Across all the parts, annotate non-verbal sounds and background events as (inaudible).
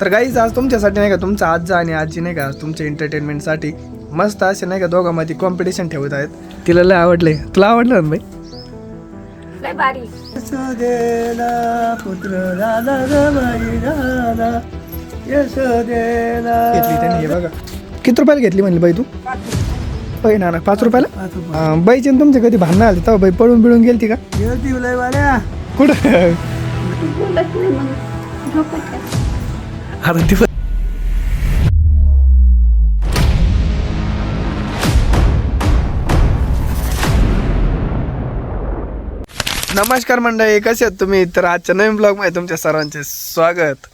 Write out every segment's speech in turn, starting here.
तर गाईज आज तुमच्यासाठी नाही का तुमचा आजा आणि आजी नाही का तुमच्या एंटरटेनमेंटसाठी मस्त असे नाही का दोघांमध्ये कॉम्पिटिशन ठेवत आहेत. तिला लय आवडले. तुला आवडलं ना बाई? घेतली त्याने हे बघा. किती रुपयाला घेतली म्हणली बाई तू? होय ना ना पाच रुपयाला? बाईची तुमचे कधी भांडणं आली तेव्हा बाई पळून बिळून गेलती का? कुठं? बोलत दिवस नमस्कार मंडळी कसे आहेत तुम्ही? तर आजच्या नवीन ब्लॉगमध्ये तुमच्या सर्वांचे स्वागत.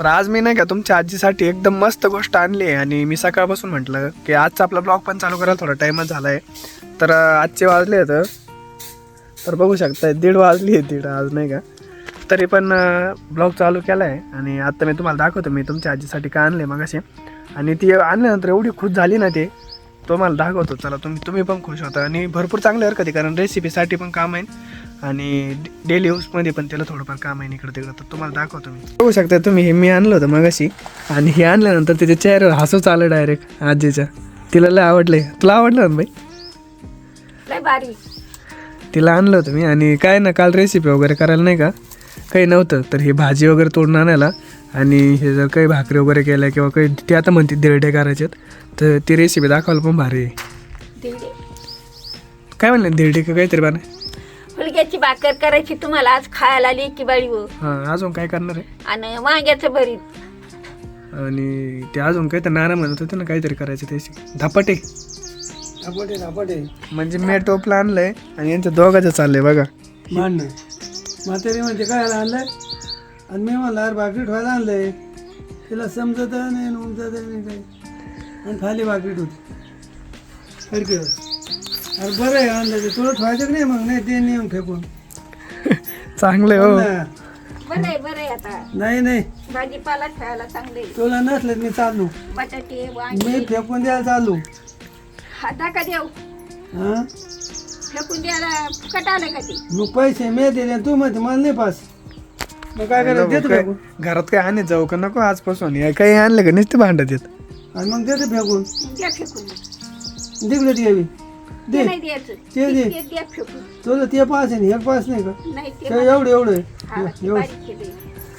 तर आज मी नाही का तुमच्या आजीसाठी एकदम मस्त गोष्ट आणली आहे. आणि मी सकाळपासून म्हटलं की आजचा आपला ब्लॉग पण चालू करायला थोडा टाईमच झाला आहे तर आजचे वाजले आहेत. तर बघू शकताय दीड वाजली आहे दीड आज नाही का. तरी पण ब्लॉग चालू केला आहे आणि आत्ता मी तुम्हाला दाखवतो मी तुमच्या आजीसाठी का आणले मग असे आणि ती आणल्यानंतर एवढी खुश झाली ना ते. तो मला दाखवतो. चला तुम्ही तुम्ही पण खुश होता. आणि भरपूर चांगली हरकत आहे कारण रेसिपीसाठी पण काम आहे. आणि डेली यूजमध्ये पण त्याला थोडंफार काम आहे इकडं तिकडं. तर तुम्हाला दाखवतो मी. बघू शकता तुम्ही हे मी आणलं होतं मग अशी आणि हे आणल्यानंतर तिच्या चेहऱ्यावर हसूच आलं डायरेक्ट आजीच्या तिला लय आवडले. तुला आवडलं ना बाई? तिला आणलं होतं मी. आणि काय ना काल रेसिपी वगैरे करायला नाही का? काही नव्हतं. तर ही भाजी वगैरे तोडून आणायला. आणि हे जर काही भाकरी वगैरे केल्या किंवा काही ते आता म्हणते दिरडे करायच्यात तर ती रेसिपी दाखवायला पण भारी आहे. काय म्हणले दिरडे का काहीतरी बाने हुलग्याची भाकर करायची तुम्हाला आज खायला आली की बाळी व हां अजून काय करणार आहे? आणि वांग्याचं भरीत. आणि ते अजून काही तर नाना म्हणत होते ना काहीतरी करायचं त्याची धपाटे. धपाटे धपाटे. म्हणजे मी टोपला आणलंय आणि यांचं दोघाचं चाललंय बघा. मांडणं म्हातारी म्हणते काय आणलंय? आणि मी म्हणलं अरे भाकरी ठेवायला आणलंय. तिला समजत नाही उमजत नाही काही. आणि खाली भाकरी ठेवते. हडके अरे बरं आहे ते तुला ठेवायचं की नाही मग? नाही ते नेऊन फेकून चांगलंय हो. बरं आहे बरं आहे आता. नाही नाही. भाजीपाला खायला चांगले. तुला नसलं तर मी चालू बटाटे मी फेकून द्यायला चालू हाता का देऊ. हां? फेकून द्यायला फुकट आलं का ते? मग पैसे मी दिले आणि तू म्हणते मला नाही पास. मग काय करायचं? देतो काय- फेकून घरात काय आणत जाऊ का नको? आजपासून हे काही आणलं का? नुसते भांडत येत आणि मग देतो फेकून. द्या फेकून. तिकडे ती ते दे. नाही द्यायचं. ते दे. ते द्या फेकून. तुला ते पास आहे एक पास नाही का? नाही ते ते एवढं एवढं आहे. हा, ते एवढं बारीक केलंय.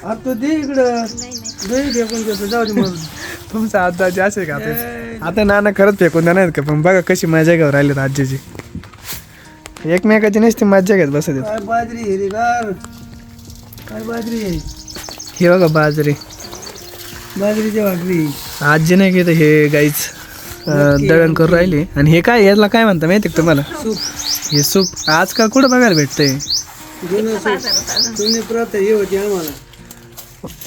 आता तो दे इकडं. नाही नाही. दे फेकून देतो जाऊ दे म्हणून (laughs) तुमचा आजी असे का आता आता नाना खरंच फेकून देणार आहेत का? पण बघा कशी मजा घेऊन राहिली आजीची एकमेकाची नसती मजा घेत बसत आहेत. काय बाजरी काय बाजरी आहे? हे बघा बाजरी. बाजरीची भाकरी. आजी नाही घेत हे गाईच दळण करून राहिली. आणि हे काय याला काय म्हणता माहिती का तुम्हाला? सूप. हे सूप. आजकाल कुठं बघायला भेटतंय? जुनं सूप. जुनी प्रत हे होती आम्हाला.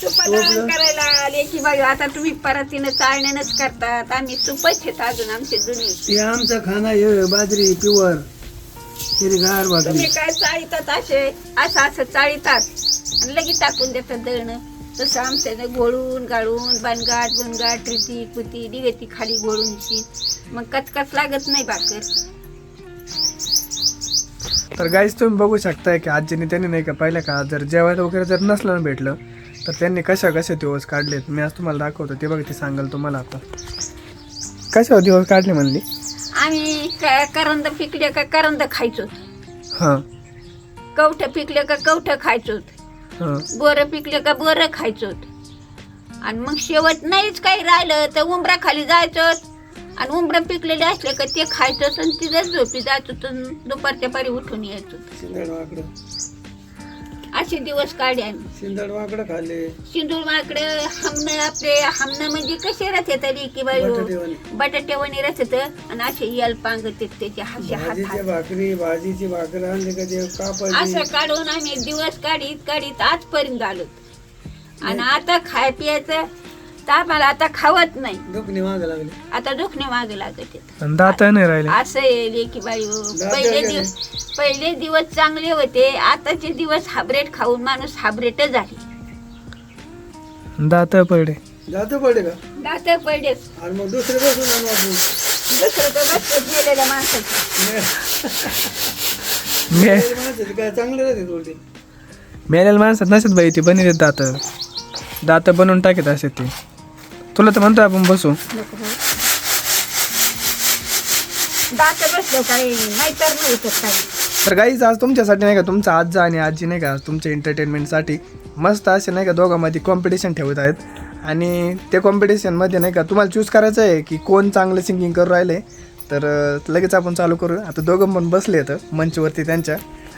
तुपादळण करायला आले की बाई आता तुम्ही परतीनं चाळण्यानंच करतात. आम्ही तुपच घेत अजून आमचे जुने. हे आमचा खाना हे बाजरी प्युअर हिरवीगार भाकरी. तुम्ही काय चाळीतात असे? असं असं चाळीतात. आणि लगेच टाकून देतात दळणं. तसं आमच्या घोळून गाळून बनगाट बनगाट रीती कुती दिगती खाली घोळूनची मग कचकच लागत नाही भाकर. तर गाईज तुम्ही बघू शकताय की आजीने त्यांनी नाही का पहिल्या का जर जेवायला वगैरे जर नसलं ना भेटलं तर त्यांनी कशा कशा दिवस काढलेत मी आज तुम्हाला दाखवतो. ते बघा ते सांगाल तुम्हाला आता. कशा दिवस काढले म्हणली? आम्ही क- करंद पिकले का करंद खायचो. हां. कवठ पिकले का कवठ खायचो. बोरं पिकले का बोरं खायचो आणि मग शेवट नाहीच काही राहिलं तर उंबरा खाली जायचं आणि उंबरं पिकलेले असले का ते खायचं आणि तिथं झोपी जायचो दुपारच्या पारी उठून यायचो असे दिवस आम्ही. शिंदड वाकडं खाल्ले. सिंदूर माकडे हमन आपले हमन म्हणजे कसे राहते तरी की बाई बटाटेवाले. बटाट्यावानी राहत आणि असे यल पांगत त्याचे हास्य हात भाजीची हात. भाकरी भाजीची भाकर आणली का ते कापायची? असं काढून आम्ही दिवस काढीत काढीत आजपर्यंत आलो. आणि आता खाय प्यायचं तर आम्हाला आता खावत नाही. दुखणी माग लागली. आता दुखणे मागे लागत आहेत. आणि दात नाही राहिले. असं येईल की बाई हो. पहिले दिवस पहिले दिवस चांगले होते आताचे दिवस हाबरेट खाऊन माणूस हाबरेटच झाले दात पडे जातो पडे का? दात आणि मग दुसरे बसून आणू आपण. दुसरं तर बसते गेलेल्या माणसाचं. (laughs) मे माणसाचे काय चांगले राहते थोडे. मेलेल्या माणसात नसत बाई ती बनवले दात. दात बनवून टाकत असे ते. तुला तर म्हणतो आपण बसू. दात बसले नाहीतर नाही तर गाईच आज तुमच्यासाठी नाही का तुमचा आजा आणि आजी नाही का तुमच्या एंटरटेनमेंटसाठी मस्त असे नाही का दोघांमध्ये कॉम्पिटिशन ठेवत आहेत. आणि त्या कॉम्पिटिशनमध्ये नाही का तुम्हाला चूज करायचं आहे की कोण चांगलं सिंगिंग करू राहिले. तर अं, लगेच आपण चालू करू आता दोघं पण बसले आहेत मंचवरती त्यांच्या.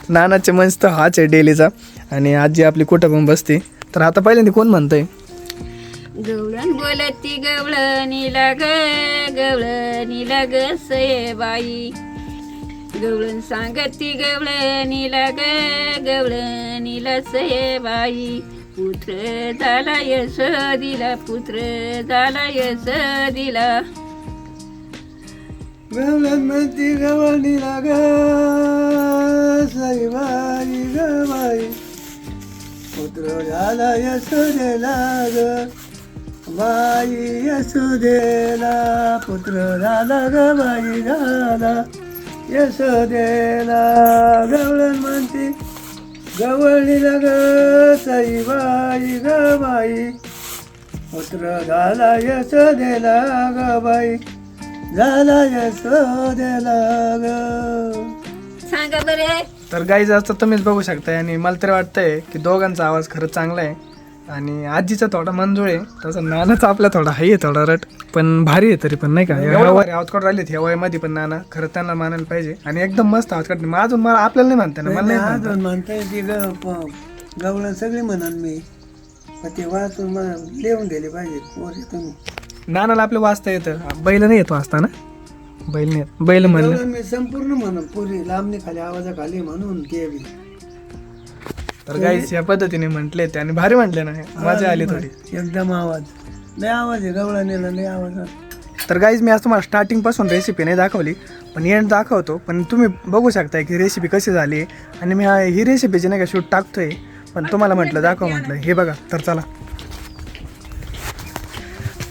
नानाचे मंच तर हाच आहे डेलीचा. आणि आजी आपली कुठं पण बसते. तर आता पहिल्यांदा कोण म्हणतंय? बोलती गवळणीला ग गवळणीला ग सयबाई गवळण सांगती गवळणीला ग गवळणीला सयबाई पुत्र झाला यश दिला पुत्र झाला यश दिला गवळण म्हणती गवळणी लाग सयबाई गवाई पुत्र झाला यशोदेला ग बाई यशोदेला पुत्र झाला ग बाई झाला. यशोदेला गवळण म्हणती गवळणीला ग साईबाई गबाई. पुत्र झाला यशोदेला ग बाई झाला यशोदेला ग. सांगा बरे. तर गाईज असतं तुम्हीच बघू शकताय आणि मला तरी वाटतंय की दोघांचा आवाज खरंच चांगला आहे. आणि आजीचा थोडा मंजूळ आहे. तसं नानाचा आपला थोडा हाय आहे थोडा रट. पण भारी आहे तरी पण नाही का? आवाज काढून राहिले ह्या वयामध्ये पण नाना खरं त्यांना मानायला पाहिजे. आणि एकदम मस्त आवाज काढते मग अजून मला आपल्याला नाही म्हणते ना मला म्हणताय ती ग प- गवळण सगळी म्हणन मी. ते वाचून लिहून दिले पाहिजे. तुम्ही नानाला आपलं वाचता येतं. बैल नाही येतो वाचता ना? बैल नाही बैल म्हणलं. मी संपूर्ण म्हणून पुरी लांबणी खाली आवाजाखाली म्हणून ते तर गाईज या पद्धतीने म्हटले ते आणि भारी म्हटले ना मजा आली थोडी. एकदम आवाज. लय आवाज आहे गवळणीला लय आवाज आहे. तर गाईज मी आज तुम्हाला स्टार्टिंगपासून रेसिपी नाही दाखवली पण एंड दाखवतो. पण तुम्ही बघू शकताय की रेसिपी कशी झाली आणि मी हा ही रेसिपीची नाही का शूट टाकतोय. पण तुम्हाला म्हटलं दाखव म्हटलं. हे बघा तर चला.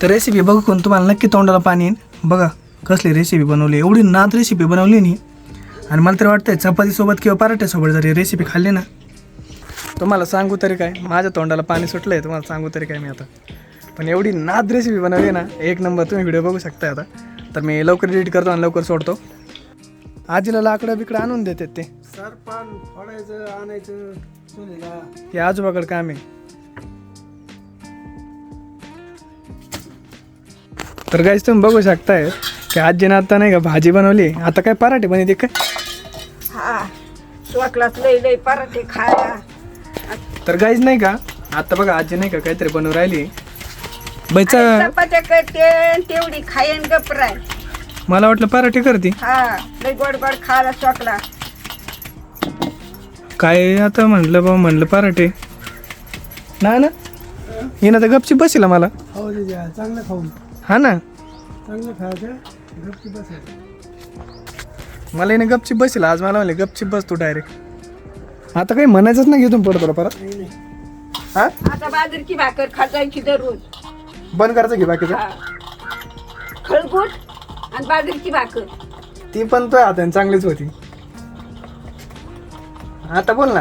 तर रेसिपी बघू कोण तुम्हाला नक्की तोंडाला पाणी येईल. बघा कसली रेसिपी बनवली. एवढी नाद रेसिपी बनवली नी. आणि मला तरी वाटतंय चपातीसोबत किंवा पराठ्यासोबत जर ही रेसिपी खाल्ली ना तुम्हाला सांगू तरी काय? माझ्या तोंडाला पाणी सुटलं आहे तुम्हाला सांगू तरी काय मी आता. पण एवढी नाद रेसिपी बनवली ना एक नंबर तुम्ही व्हिडिओ बघू शकता आता. तर मी लवकर एडिट करतो आणि लवकर सोडतो. आजीला लाकडं बिकडं आणून देतात ते. सरपान फोडायचं आणायचं हे आजोबाकडे काम आहे. तर गाईज तुम्ही बघू शकताय की आजीनं आता नाही का भाजी बनवली. आता काय पराठे बनवते काय हा स्वकलात लय लय पराठे खाया. तर गाईज नाही का? आता बघा आजी नाही का काहीतरी बनवून राहिली. बाईचा चपात्या करते तेवढी खायन गपराय मला वाटलं पराठे करते. हा लय गोड गोड खायला स्वकला काय आता म्हटलं बा म्हणलं पराठे. ना ना. हिनं तर गपची बसेल मला. चांगलं खाऊन हा ना. चांगलं खायचं गपची बसायचं मला हिने गपची बसेल आज मला म्हणले गपची बस तू डायरेक्ट आता काही म्हणायचंच नाही घेतो परत तुला परत. नाही नाही. हा? आता बाजरीची भाकर खाजायची दररोज बंद करायचं घे बाकीचं? हा. खळगुट आणि बाजरीची भाकर. ती पण तो हाताने चांगलीच होती. आता बोल ना.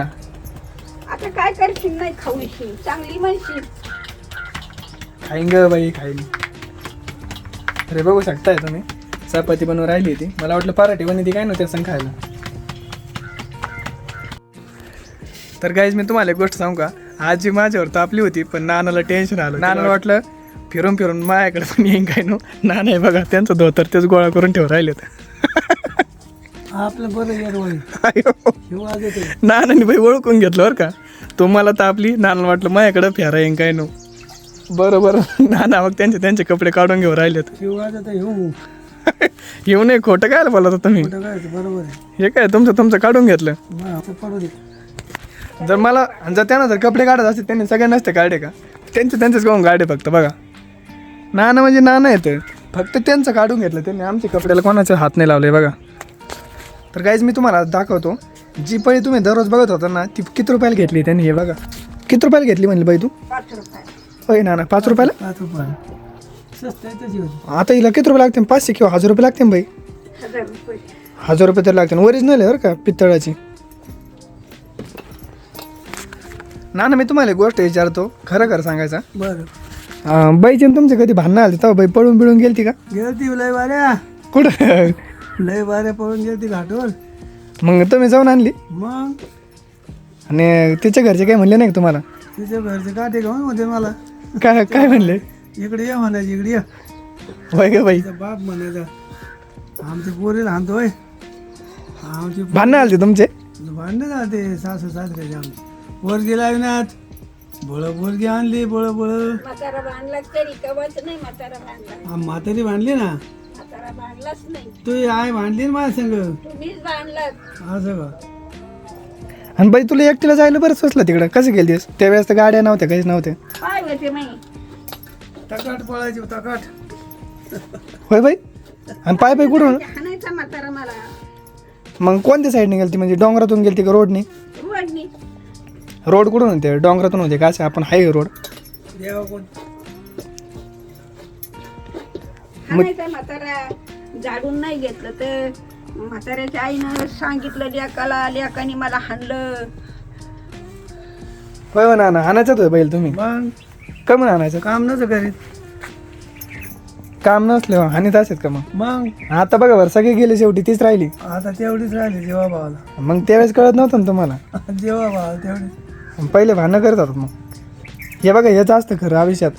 आता काय करशील? नाही खाऊशी. चांगली म्हणशील. खाईन ग बाई खाईन. अरे बघू शकताय तुम्ही. चपाती बनवून राहिली ती मला वाटलं पराठी बनली ती काय नव्हती असं खायला. तर गाईज मी तुम्हाला एक गोष्ट सांगू का? आजी माझ्यावर तापली होती पण नानाला टेन्शन आलं. नानाला वाटलं फिरून फिरून माझ्याकडे पण येईन काय नो? नाना आहे बघा त्यांचं धोतर तेच गोळा करून ठेवून राहिले आपलं बरं नानाने बाई ओळखून घेतलं बरं का? तुम्हाला तापली नानाला वाटलं माझ्याकडं फेरा येईन काय नो? बरं बरं. नाना मग त्यांचे त्यांचे कपडे काढून घेऊन राहिलेत. येते (laughs) येऊ नये खोटं काय बोलत होता तुम्ही? हे काय तुमचं तुमचं काढून घेतलं? जर मला जर त्यांना जर कपडे काढत असते त्यांनी सगळे नसते काढे का? त्यांचे त्यांचेच घेऊन गाडे फक्त बघा. नाना म्हणजे नाना येतं. फक्त त्यांचं काढून घेतलं. त्यांनी आमच्या कपड्याला कोणाचे हात नाही लावले बघा. तर काहीच मी तुम्हाला दाखवतो. जी पळी तुम्ही दररोज बघत होता ना ती किती रुपयाला घेतली त्यांनी हे बघा. किती रुपयाला घेतली म्हणली बाई तू? पाच रुपये होय नाना पाच रुपयाला? पाच रुपये स्वस्त आहे तशी होती आता हिला किती रुपये लागते पाचशे किंवा हजार रुपये लागते बाई. हजार रुपये. तर लागते ओरिजिनल आहे बरं का पित्तळाची ना ना मी तुम्हाला एक गोष्ट विचारतो खरं खरं सांगायचा. बरं. अं, बाईची आणि तुमचे कधी भांडणं आली? तेव्हा बाई पळून बिळून गेलती का? गेलती लय बाऱ्या कुठं? लय बाऱ्या पळून गेलती घाटवर. मग तुम्ही जाऊन आणली? मग? आणि तिच्या घरचे काही म्हणले नाही का तुम्हाला? तिच्या घरचे काटे घेऊन होते मला. काय काय म्हणले? इकडे ये म्हणायचे इकडे ये. वय ग बाई. तिचा बाप म्हणायचा आमची पोरी लहानतोय आमची भांडणं आलते तुमचे? भांडण जाते सासू सासऱ्याचे आमची. पोरगी लावण्यात बळ पोरगी आणली बळ बळ. म्हातारा बांधला तरी कवच नाही म्हातारा बांधला. म्हातारी भांडली ना? म्हातारा बांधलाच नाही. तू आई भांडली ना माझ्या संग? तुम्हीच बांधलात. असं का आणि बाई तुला एकटीला जायला बरंच सुचलं तिकडं? कसं गेलतीस? त्यावेळेस तर गाड्या नव्हत्या काहीच नव्हत्या. काय होते माही तकाट पळायची तकाट. होय बाई? आणि पाय पाय कुठून? हाणायचा म्हातारा मला. मग कोणत्या साईडने गेलती? म्हणजे डोंगरातून गेलती का रोडनी रोड कुठून होते? डोंगरातून होते का? असं आपण हायवे रोड. म्हातारा झाडून नाही घेतलं तर म्हाताऱ्याच्या आईनं सांगितलं लेकाला लेकाने मला हाणलं. होय हो ना ना आणायचं होतं बैल तुम्ही. मग? का म्हणून आणायचं काम नव्हतं करीत काम नसले हानीत असेल का मग? मग? आता बघा बरं सगळी गेली शेवटी तीच राहिली. आता तेवढीच राहिली जेव्हा भावाला मग त्यावेळेस कळत नव्हतं ना तुम्हाला? (laughs) जेव्हा भावाला पहिले भांडणं करत होतात मग. हे बघा हेच असतं खरं आयुष्यात.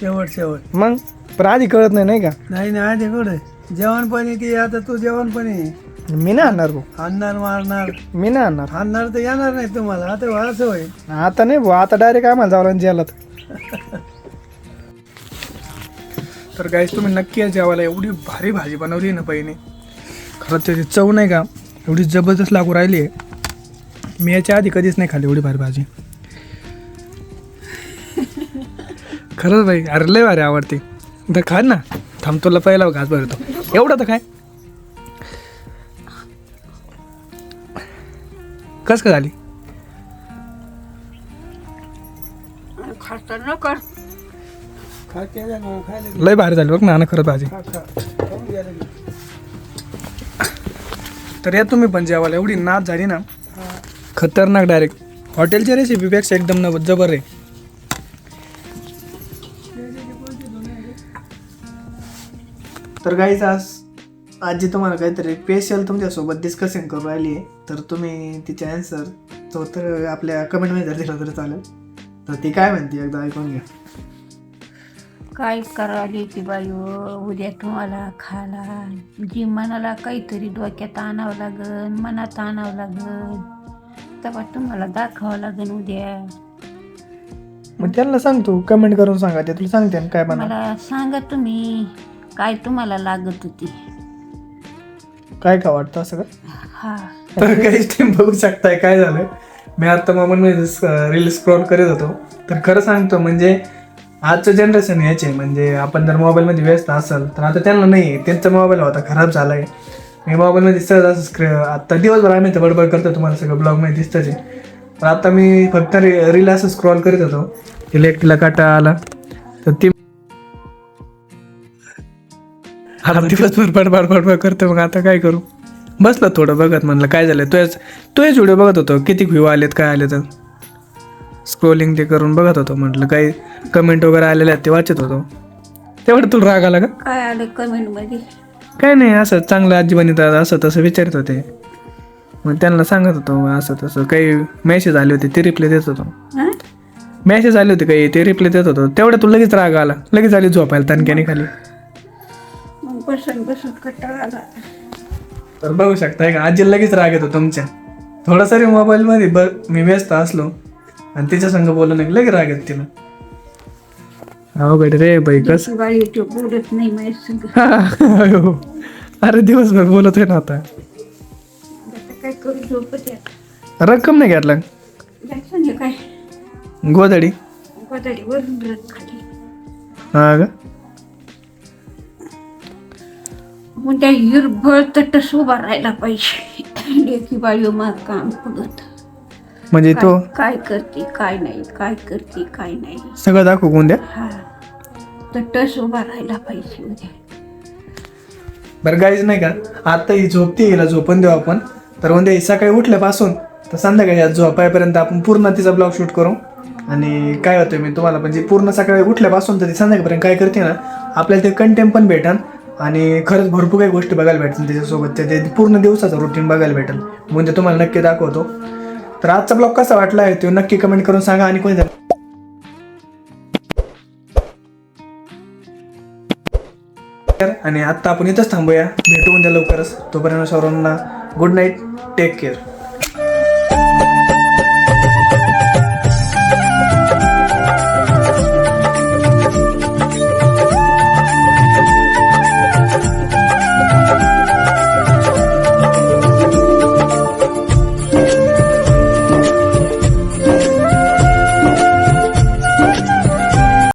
शेवट शेवट. मग? पण आधी कळत नाही नाही का? नाही नाही आधी कुठे? जेवण पण की आता तू जेवण पण ये. मी नाही आणणार भाऊ. हाणणार मारणार. मी नाही आणणार. हाणणार तर येणार नाही तुम्हाला. आता व्हायचं होईल. आता नाही भाऊ आता डायरेक्ट आम्हाला जावं जेलात. तर गाईस तुम्ही नक्की या जेवायला. एवढी भारी भाजी बनवली ना बहिणी. खरंच त्याची चव नाही का? एवढी जबरदस्त लागू राहिली आहे. मी याच्या आधी कधीच नाही खाल्ली एवढी भारी भाजी. खरंच बाई अरे लय भारी आवडते. तर खा ना. थांब तुला पहिला घास भरतो. एवढं तर काय कस का झाली. लय भारी झाली बघ ना खरंच भाजी. तर या तुम्ही पण जेवायला. एवढी नाच झाली ना. खतरनाक डायरेक्ट हॉटेलच्या रेसिपीपेक्षा एकदम न जबर आहे. तर गाईच आज आजी तुम्हाला काहीतरी स्पेशल तुमच्यासोबत डिस्कशन करून राहिली आहे. तर तुम्ही तिचे आन्सर तो तर आपल्या कमेंटमध्ये जर दिला तर चालेल. तर ती काय म्हणते एकदा ऐकून घ्या. काय करावी की बाई हो, उद्या तुम्हाला खाला जी मनाला काहीतरी डोक्यात आणावं लागन मनात आणावं लागन. तेव्हा तुम्हाला दाखवावं लागन उद्या. मग त्यांना सांगतो कमेंट करून सांगा ते तुला सांगते ना काय बनवा मला सांगा तुम्ही काय तुम्हाला लागत होती. काय का वाटतं असं का? हा. तर काहीच तुम्ही बघू शकताय काय झालं मी आता मोबाईलमध्ये रील स्क्रॉल करत होतो. तर खरं सांगतो म्हणजे आजचं जनरेशन याचे म्हणजे आपण जर मोबाईलमध्ये व्यस्त असेल तर आता त्यांना नाही त्यांचा मोबाईल होता खराब झाला आहे मी मोबाईलमध्ये सहज असं स्क्रीन आता दिवसभर आम्ही तर बडबड करतो तुम्हाला सगळं ब्लॉगमध्ये दिसतंच आहे पण आता मी फक्त रि रील असं स्क्रॉल करत होतो. तिला एकटीला काटा आला. तर ती आता दिवसभर बडबड बडबड करतो मग आता काय करू? बसलं थोडं बघत म्हणलं काय झालं तुझ्याच तोच व्हिडिओ बघत होतो किती व्ह्यू आलेत काय आले तर स्क्रोलिंग ते करून बघत होतो म्हटलं काही कमेंट वगैरे आलेले आहेत ते वाचत होतो. तेवढं तुला राग आला का? काय आलं कमेंटमध्ये? काय नाही असं चांगलं आजी बनितात असं तसं विचारत होते. मग त्यांना सांगत होतो असं तसं काही मेसेज आले होते ते रिप्लाय देत होतो? मेसेज आले होते काही ते रिप्लाय देत होतो. तेवढं तुला लगेच राग आला लगेच आली झोपायला तणक्याने खाली. मग बसून बसून कटाळा आला. तर बघू शकता का आजी लगेच राग येतो तुमच्या. थोडासा मोबाईलमध्ये ब मी व्यस्त असलो आणि तिच्या संग बोललो नाही लगेच राग येतो तिला. अवघड रे बाई कस? बोलत नाही माझ्या. अरे दिवसभर बोलत आहे ना आता. काय करू झोपत. रक्कम नाही नाही काय? गोदाडी वरून रथ खाली. हा का? मग त्या हिरबळ तटस उभा राहायला पाहिजे. लेखी बाळी मग काम पडत म्हणजे तो काय करते काय नाही काय करते काय नाही. सगळं दाखवू कोण द्या हा. फक्त टस उभा राहिला पाहिजे उद्या. बरं गाईज नाही का? आता ही झोपती हिला झोपून देऊ आपण. तर उद्या ही सकाळी उठल्यापासून तर संध्याकाळी आज झोपायपर्यंत आपण पूर्ण तिचा ब्लॉग शूट करू. आणि काय होतं मी तुम्हाला म्हणजे पूर्ण सकाळी उठल्यापासून तर ती संध्याकाळपर्यंत काय करते ना आपल्याला ते कंटेंट पण भेटन. आणि खरंच भरपूर काही गोष्टी बघायला भेटतील त्याच्यासोबत ते ते पूर्ण दिवसाचं रुटीन बघायला भेटेल. म्हणजे तुम्हाला नक्की दाखवतो. तर आजचा ब्लॉग कसा वाटला आहे तो नक्की कमेंट करून सांगा आणि कोणी आणि आत्ता आपण इथंच थांबूया. भेटू उद्या लवकरच. तोपर्यंत सर्वांना गुड नाईट टेक केअर